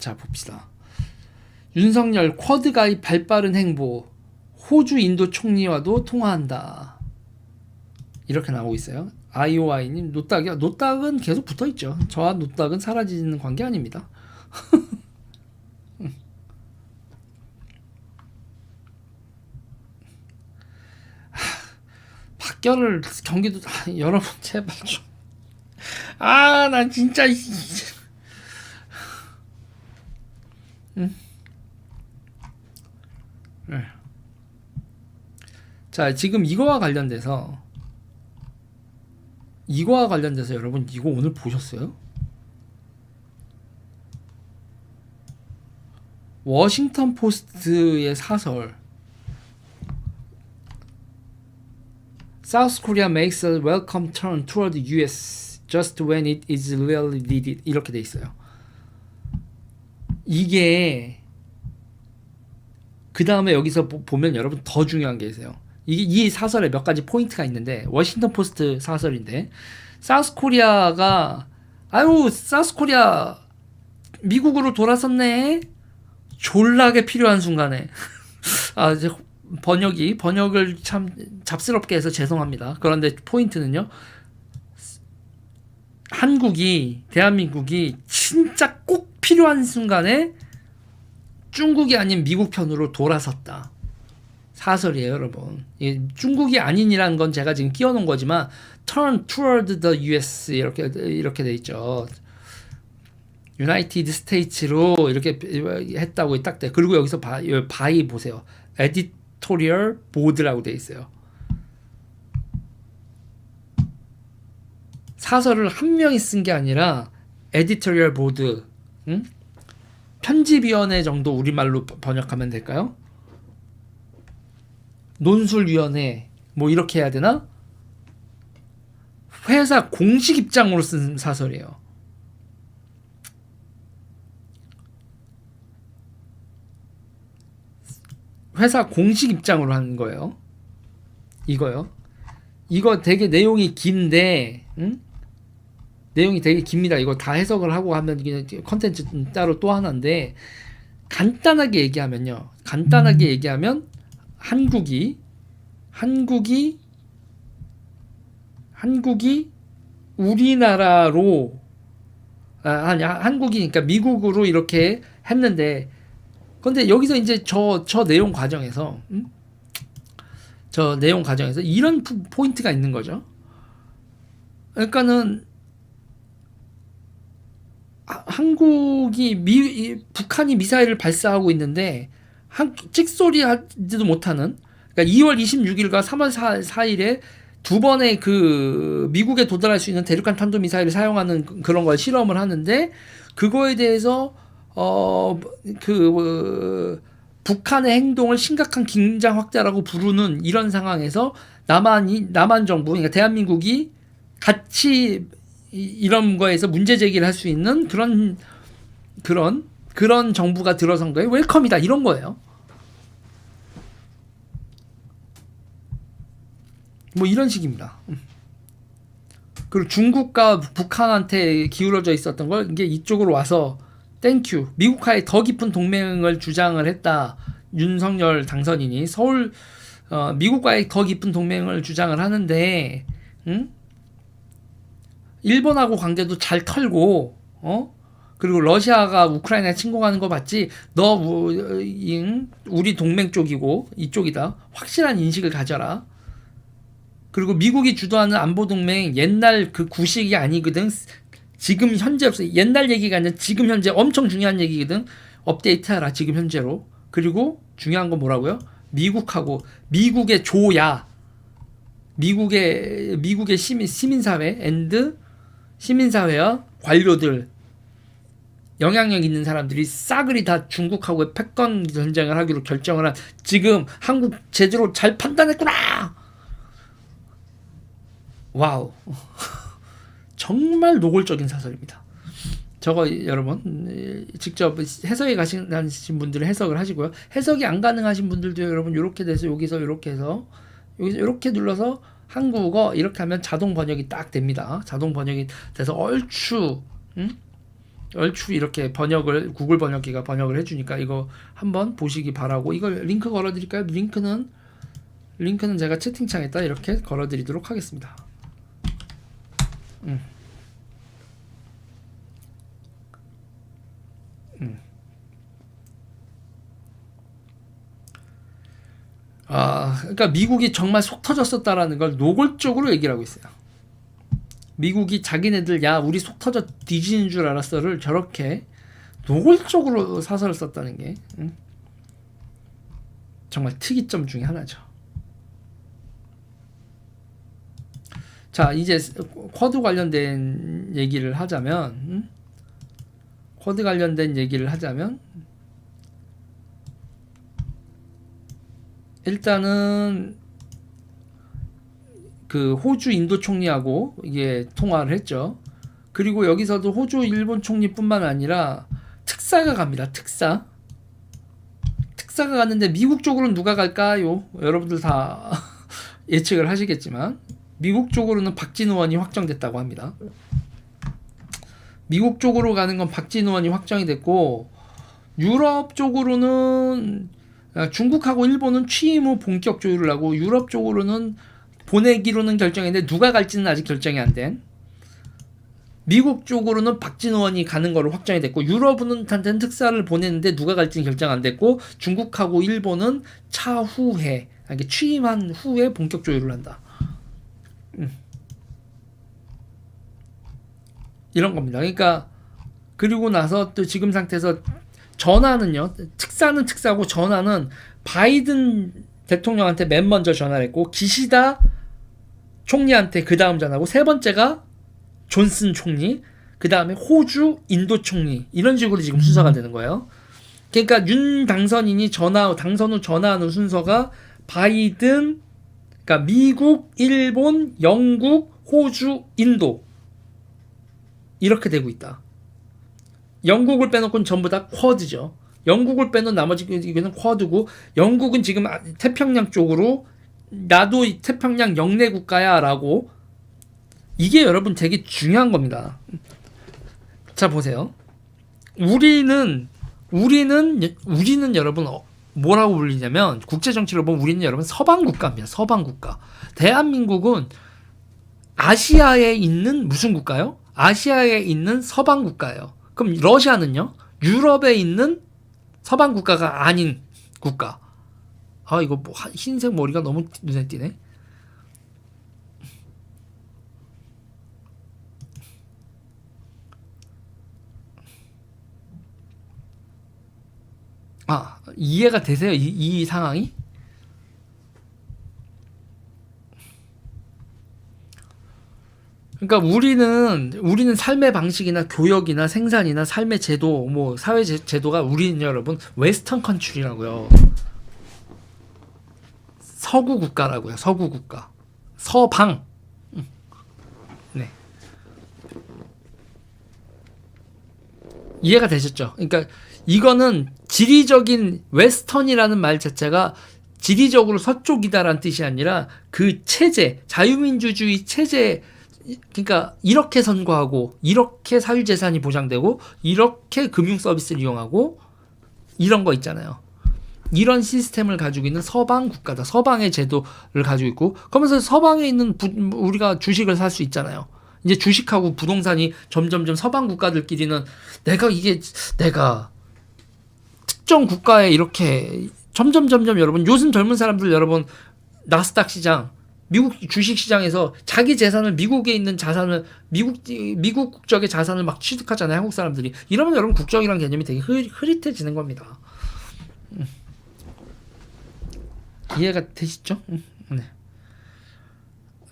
자 봅시다. 윤석열 쿼드 가입 발빠른 행보. 호주 인도 총리와도 통화한다. 이렇게 나오고 있어요. IOI님 노딱이요. 노딱은 계속 붙어 있죠. 저와 노딱은 사라지는 관계 아닙니다. 박결을 경기도 아, 여러분 제발 좀. 아, 난 진짜 이- 응? 네. 자, 지금 이거와 관련돼서 이거와 관련돼서 여러분 이거 오늘 보셨어요? 워싱턴 포스트의 사설 South Korea makes a welcome turn toward the US just when it is really needed 이렇게 돼 있어요. 이게 그 다음에 여기서 보- 보면 여러분 더 중요한 게 있어요. 이게 이 사설에 몇 가지 포인트가 있는데 워싱턴 포스트 사설인데 사우스 코리아가 아유 사우스 코리아 미국으로 돌아섰네 졸라게 필요한 순간에 아 이제 번역이 번역을 참 잡스럽게 해서 죄송합니다. 그런데 포인트는요. 한국이 대한민국이 진짜 꼭 필요한 순간에 중국이 아닌 미국 편으로 돌아섰다. 사설이에요, 여러분. 이 중국이 아닌이라는 건 제가 지금 끼워놓은 거지만 turn toward the US 이렇게 이렇게 돼 있죠. 유나이티드 스테이츠로 이렇게 했다고 딱 돼. 그리고 여기서 바, 바이 보세요. 에디토리얼 보드라고 돼 있어요. 사설을 한 명이 쓴 게 아니라 에디토리얼 보드, 응? 편집위원회 정도 우리말로 번역하면 될까요? 논술위원회 뭐 이렇게 해야 되나? 회사 공식 입장으로 쓴 사설이에요. 회사 공식 입장으로 하는 거예요. 이거요. 이거 되게 내용이 긴데, 응? 내용이 되게 깁니다. 이거 다 해석을 하고 하면 그냥 컨텐츠 따로 또 하나인데 간단하게 얘기하면요. 간단하게 얘기하면 한국이 한국이 한국이 우리나라로 아, 아니 한국이 그러니까 미국으로 이렇게 했는데 근데 여기서 이제 저저 내용 과정에서 음? 저 내용 과정에서 이런 푸- 포인트가 있는 거죠. 그러니까는 하- 한국이 미 이- 북한이 미사일을 발사하고 있는데 한 찍소리 하지도 못하는 그러니까 2월 26일과 3월 4, 4일에 두 번의 그 미국에 도달할 수 있는 대륙간 탄도 미사일을 사용하는 그- 그런 걸 실험을 하는데 그거에 대해서 어그 북한의 행동을 심각한 긴장 확대라고 부르는 이런 상황에서 남한이 남한 정부 그러니까 대한민국이 같이 이- 이런 거에서 문제 제기를 할 수 있는 그런 그런 그런 정부가 들어선 거예요. 웰컴이다 이런 거예요. 뭐 이런 식입니다. 음. 그리고 중국과 북한한테 기울어져 있었던 걸 이게 이쪽으로 와서 땡큐 미국과의 더 깊은 동맹을 주장을 했다 윤석열 당선인이 서울 어, 미국과의 더 깊은 동맹을 주장을 하는데 응? 일본하고 관계도 잘 털고 어? 그리고 러시아가 우크라이나 침공하는 거 봤지? 너? 우리 동맹 쪽이고 이쪽이다. 확실한 인식을 가져라. 그리고 미국이 주도하는 안보 동맹 옛날 그 구식이 아니거든. 지금 현재 없어. 옛날 얘기가 아니라 지금 현재 엄청 중요한 얘기거든. 업데이트하라 지금 현재로. 그리고 중요한 건 뭐라고요? 미국하고 미국의 조야. 미국의 미국의 시민 시민사회. 앤드 시민사회와 관료들 영향력 있는 사람들이 싸그리 다 중국하고 패권 전쟁을 하기로 결정을 한 지금 한국 제대로 잘 판단했구나. 와우. 정말 노골적인 사설입니다. 저거 여러분 음, 직접 해석에 가신 분들은 해석을 하시고요. 해석이 안 가능하신 분들도 여러분 이렇게 돼서 여기서 이렇게 해서 여기서 이렇게 눌러서 한국어 이렇게 하면 자동 번역이 딱 됩니다. 자동 번역이 돼서 얼추 음? 얼추 이렇게 번역을 구글 번역기가 번역을 해주니까 이거 한번 보시기 바라고 이걸 링크 걸어드릴까요? 링크는 링크는 제가 채팅창에다 이렇게 걸어드리도록 하겠습니다. 음. 음. 아, 그러니까 미국이 정말 속 터졌었다라는 걸 노골적으로 얘기를 하고 있어요. 미국이 자기네들 야 우리 속 터져 뒤지는 줄 알았어를 저렇게 노골적으로 사설을 썼다는 게 응? 정말 특이점 중에 하나죠. 자 이제 쿼드 관련된 얘기를 하자면 응? 쿼드 관련된 얘기를 하자면 일단은 그 호주 인도 총리하고 이게 통화를 했죠. 그리고 여기서도 호주 일본 총리뿐만 아니라 특사가 갑니다. 특사. 특사가 갔는데 미국 쪽으로는 누가 갈까요? 여러분들 다 예측을 하시겠지만 미국 쪽으로는 박진 의원이 확정됐다고 합니다. 미국 쪽으로 가는 건 박진 의원이 확정이 됐고 유럽 쪽으로는 아, 중국하고 일본은 취임 후 본격 조율을 하고 유럽 쪽으로는 보내기로는 결정했는데 누가 갈지는 아직 결정이 안 된. 미국 쪽으로는 박진 의원이 가는 거로 확정이 됐고 유럽은 단단 특사를 보냈는데 누가 갈지는 결정 안 됐고 중국하고 일본은 차후에 이게 취임한 후에 본격 조율을 한다. 음. 이런 겁니다. 그러니까 그리고 나서 또 지금 상태에서 전화는요. 특사는 특사고 전화는 바이든 대통령한테 맨 먼저 전화를 했고 기시다 총리한테 그 다음 전화고 세 번째가 존슨 총리 그 다음에 호주 인도 총리 이런 식으로 지금 순서가 되는 거예요. 그러니까 윤 당선인이 전화 당선 후 전화하는 순서가 바이든 그러니까 미국, 일본, 영국, 호주, 인도 이렇게 되고 있다. 영국을 빼놓고는 전부 다 쿼드죠. 영국을 빼놓은 나머지 이거는 쿼드고 영국은 지금 아- 태평양 쪽으로 나도 이 태평양 영내 국가야라고 이게 여러분 되게 중요한 겁니다. 자 보세요. 우리는 우리는 우리는 여러분 어, 뭐라고 불리냐면 국제 정치로 보면 우리는 여러분 서방 국가입니다. 서방 국가. 대한민국은 아시아에 있는 무슨 국가요? 아시아에 있는 서방 국가예요. 그럼 러시아는요? 유럽에 있는 서방 국가가 아닌 국가. 아 이거 뭐 하- 흰색 머리가 너무 눈에 띄네. 아 이해가 되세요? 이, 이 상황이? 그러니까 우리는 우리는 삶의 방식이나 교역이나 생산이나 삶의 제도 뭐 사회 제, 제도가 우리는 여러분 웨스턴 컨트리라고요. 서구 국가라고요. 서구 국가. 서방. 음. 네. 이해가 되셨죠? 그러니까 이거는 지리적인 웨스턴이라는 말 자체가 지리적으로 서쪽이다라는 뜻이 아니라 그 체제, 자유민주주의 체제 그러니까 이렇게 선거하고 이렇게 사유 재산이 보장되고 이렇게 금융 서비스를 이용하고 이런 거 있잖아요. 이런 시스템을 가지고 있는 서방 국가다. 서방의 제도를 가지고 있고 그러면서 서방에 있는 부, 우리가 주식을 살 수 있잖아요. 이제 주식하고 부동산이 점점점 서방 국가들끼리는 내가 이게 내가 특정 국가에 이렇게 점점 점점 여러분 요즘 젊은 사람들 여러분 나스닥 시장 미국 주식 시장에서 자기 재산을 미국에 있는 자산을 미국 미국 국적의 자산을 막 취득하잖아요 한국 사람들이 이러면 여러분 국적이란 개념이 되게 흐, 흐릿해지는 겁니다. 음. 이해가 되시죠? 음, 네.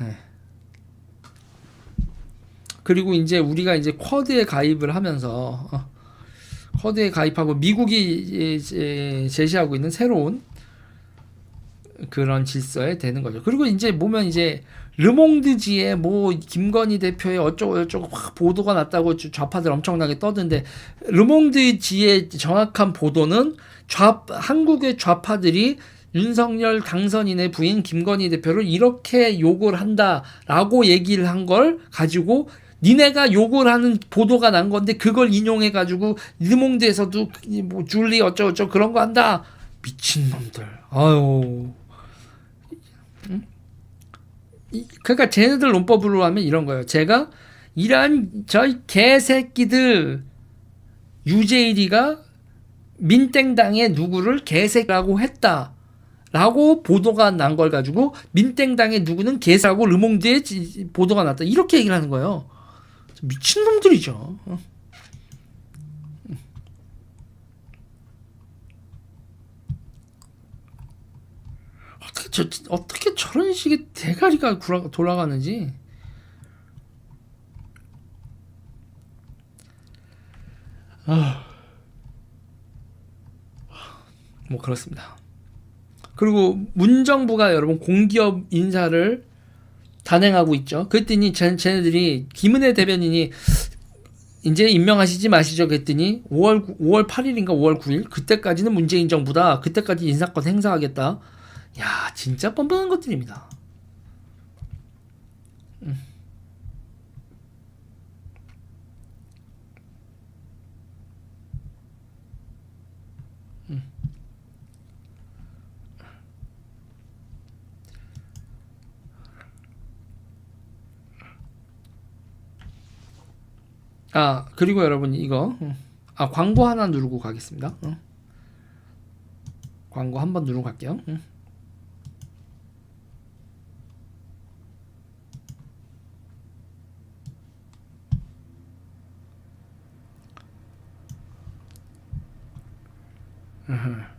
네. 그리고 이제 우리가 이제 쿼드에 가입을 하면서 어, 쿼드에 가입하고 미국이 제시하고 있는 새로운 그런 질서에 되는 거죠. 그리고 이제 보면 이제 르몽드지에 뭐 김건희 대표의 어쩌고 저쩌고 막 보도가 났다고 좌파들 엄청나게 떠든데 르몽드지의 정확한 보도는 좌 한국의 좌파들이 윤석열 당선인의 부인 김건희 대표를 이렇게 욕을 한다라고 얘기를 한 걸 가지고 니네가 욕을 하는 보도가 난 건데 그걸 인용해 가지고 르몽드에서도 뭐 줄리 어쩌고저쩌고 그런 거 한다. 미친 놈들. 아유 그러니까 쟤네들 논법으로 하면 이런 거예요 제가 이런 저희 개새끼들 유재일이가 민땡당의 누구를 개새라고 했다. 라고 보도가 난 걸 가지고 민땡당의 누구는 개사고 르몽드에 지- 보도가 났다. 이렇게 얘기를 하는 거예요. 미친놈들이죠. 어. 어떻게 저 어떻게 저런 식의 대가리가 돌아- 돌아가는지 뭐 그렇습니다. 그리고 문정부가 여러분 공기업 인사를 단행하고 있죠. 그랬더니 쟤, 쟤네들이 김은혜 대변인이 이제 임명하시지 마시죠. 그랬더니 5월 5월 8일인가 5월 9일 그때까지는 문재인 정부다. 그때까지 인사권 행사하겠다. 야 진짜 뻔뻔한 것들입니다. 음. 아 그리고 여러분 이거 음. 아 광고 하나 누르고 가겠습니다. 어. 광고 한 번 누르고 갈게요. 음. 으흠.